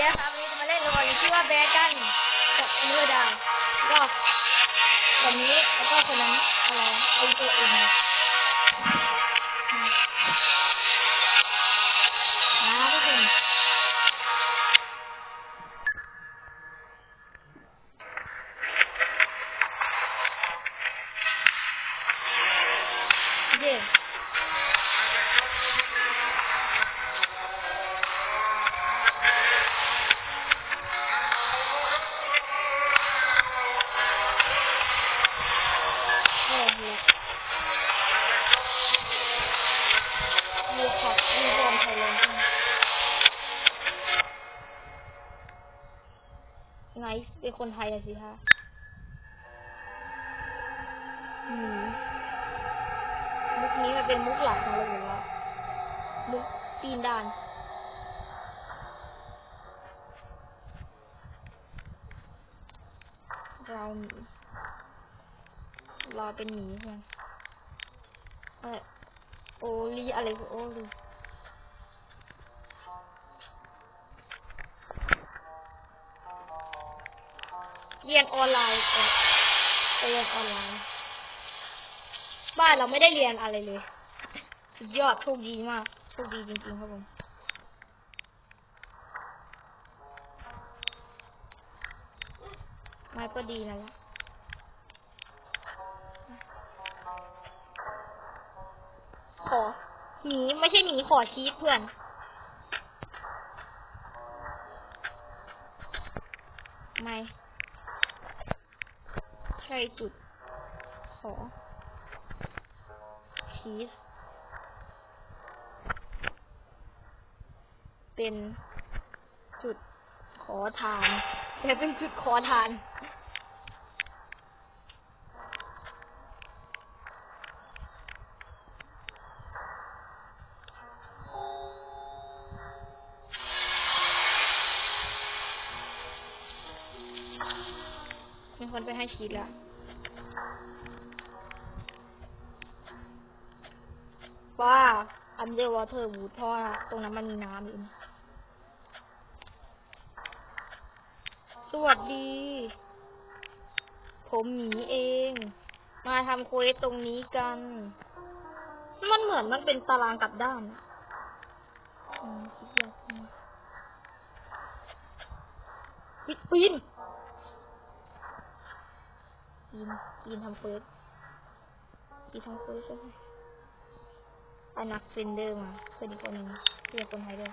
ดีนะครับวันนี้จะมาเล่นละครชื่อว่าแบกันกับเนื้อดาวก็คนนี้แล้วก็คนนั้นอะไรไอตัวเองนะทุกคนเย้ ไงเป็นคนไทยอะสิฮะมุกนี้มันเป็นมุกหลักของเราอยู่แล้ว มุกปีนดานเราหนีรอเป็นหมีใช่ไหมเออโอลีอะไรคือโอลี เรียนออนไลน์เออไปเรียนออนไลน์ บ้านเราไม่ได้เรียนอะไรเลย สุดยอดโชคดีมากโชคดีจริงๆครับผมไม่ก็ดีนั่นแหละขอ หนี ไม่ใช่หนี ขอชีสเพื่อน ไม่ ช่จุดขอชีสเป็นจุดขอทานแต่เป็นจุดขอทาน มีคนไปให้ชีสแล้ว ว่าอันเดอร์วอเตอร์วูดเพราะตรงนั้นมันมีน้ำอยู่สวัสดี ผมหมีเอง มาทำโคเวสตรงนี้กัน มันเหมือนมันเป็นตารางกลับด้านอะอืมคิดยากมากปิดปีนยินยินทำเฟิร์สยินทำเฟิร์สใช่ไหม เอานักเฟนเดอร์มาเพื่อนอีกคนหนึ่งเพื่อนคนไทยด้วย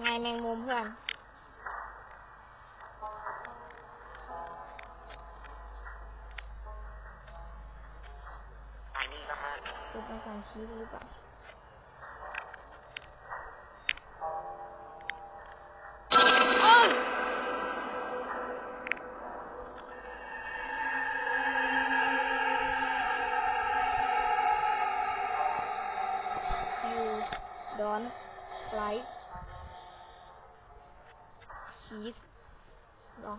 ไงแมงมุมเพื่อนอันนี้นะฮะเป็นอาการชี้หรือเปล่า don't like cheese หรอ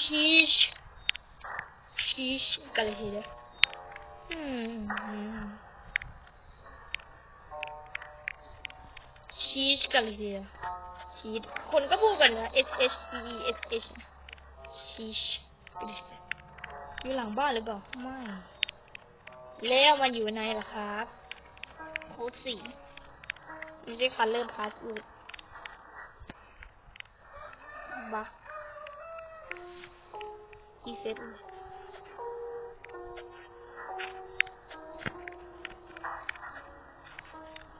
cheese cheese กันเลยทีเดียวอืม cheese กันเลยทีเดียว cheese คนก็พูดกันนะ s h e e s h cheese กันเลยทีเดียว อยู่หลังบ้านหรือเปล่า ไม่ แล้วมันอยู่ในล่ะครับโค้ดสี่ไม่ใช่คันเริ่มพาสอูดบักอีเซตเลย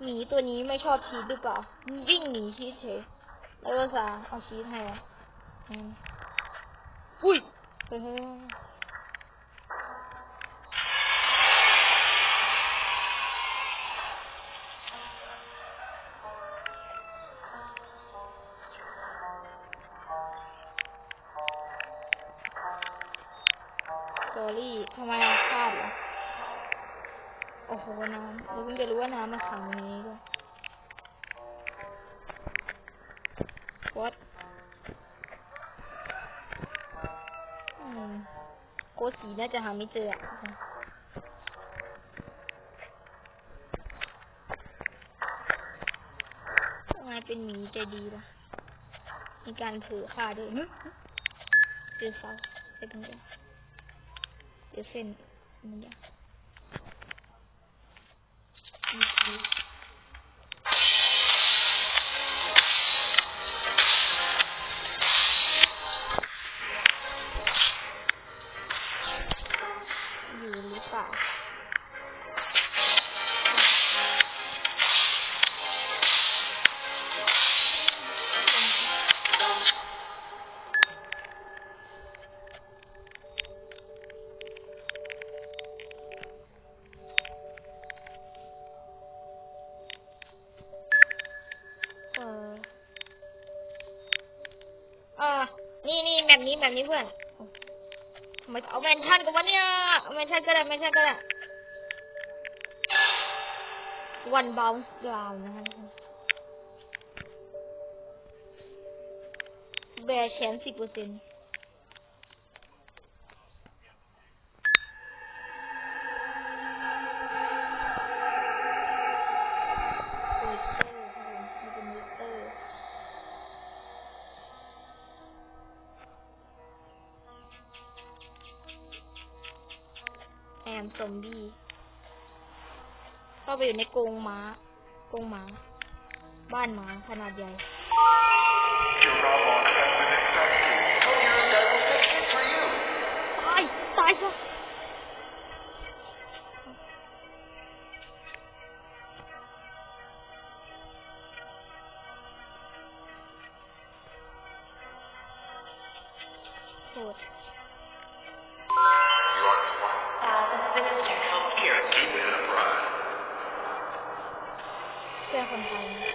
หมีตัวนี้ไม่ชอบชีสหรือเปล่า วิ่งหนีชีสเฉยแล้วก็สาเอาชีสให้อะอืมอุ้ยเฮ้ย ตอรี่ทำไมเอาฆาดล่ะโอ้โห น้ำเราเพิ่งจะรู้ว่าน้ำมาขังนี้ด้วยวัดโกสีน่าจะหาไม่เจออะทำไมเป็นหมีใจดีล่ะ มีการถือข่าด้วยเจอเสาเป็นไง นี้เจอเส้นมันยาก แบบนี้แบบนี้เพื่อนเอาแมนชั่นกันวะเนี่ยเอาแมนชั่นก็ได้แมนชั่นก็ได้วันบอลดาวนะคะแบร์แชนสิบเปอร์เซ็นต์ ซอมบี้เข้าไปอยู่ในกรงม้ากรงหมา บ้านหมาขนาดใหญ่ เ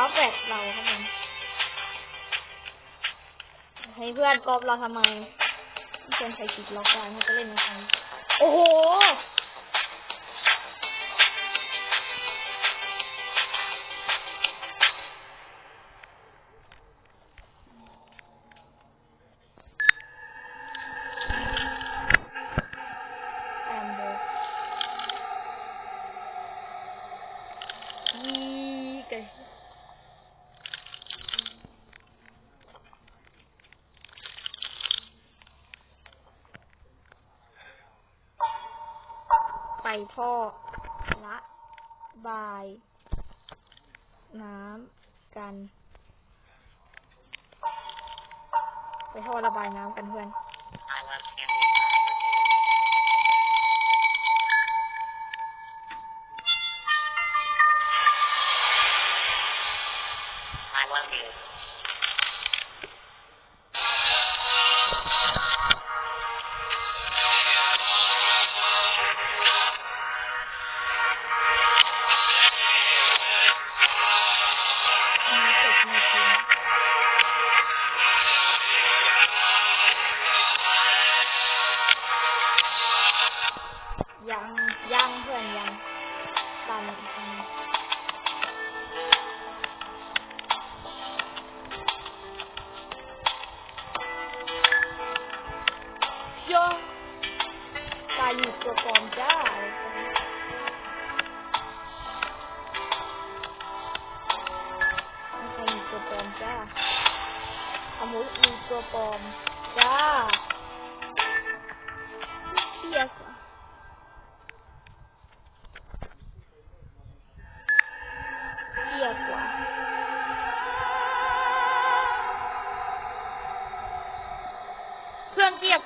ฟ้าแบบเราครับผมให้เพื่อนกอบเราทำไมเพื่อนใช้จิตล็อกได้เขาจะเล่นยังไงโอ้โห ไปพ่อละบาย น้ำกัน ไปท่อระบายน้ำกันเพื่อน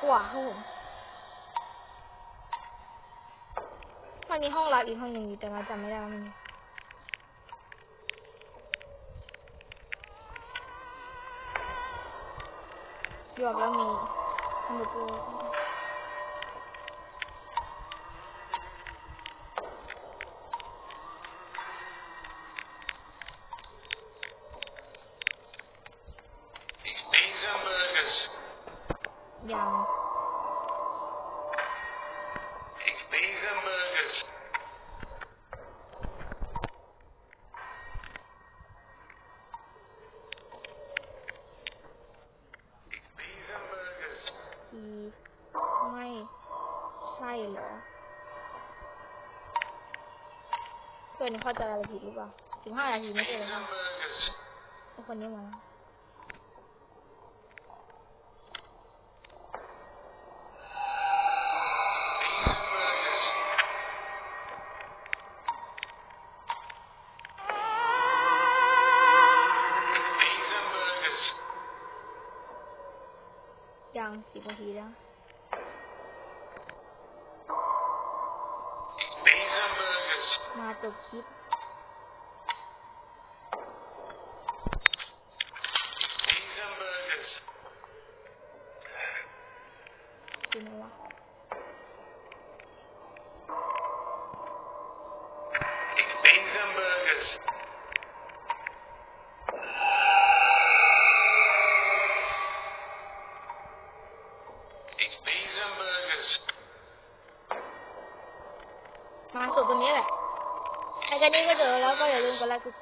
กว่าครับผมมันมีห้องลับอีกห้องหนึ่งอยู่แต่เราจำไม่ได้ว่ามันมีหยอกแล้วมีสมุด เพื่อนเข้าใจอะไรผิดหรือเปล่าสิบห้านาทีไม่ใช่เหรอ Beans คะ and burgers. ไอ้คนนี้มา มาสุดตรงนี้แหละใครกันนี้ก็เจอแล้วก็อย่าลืมกดไลค์กด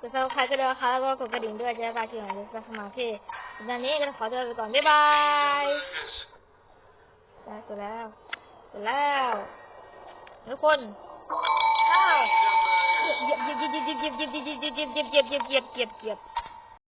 กดซับสไครกันด้วยนะคะแล้วก็กดกระดิ่งด้วยจะได้การทีหลังจะสมัครที่ตอนนี้ก็ขอตัวไปก่อนบ๊ายบาย Burgers. ได้ตัวแล้วตัวแล้วทุกคนเหยียบเหยียบเหยียบเหยียบเหยียบเหยียบเหยียบเหยียบเหยียบเหยียบเหยียบเหยียบ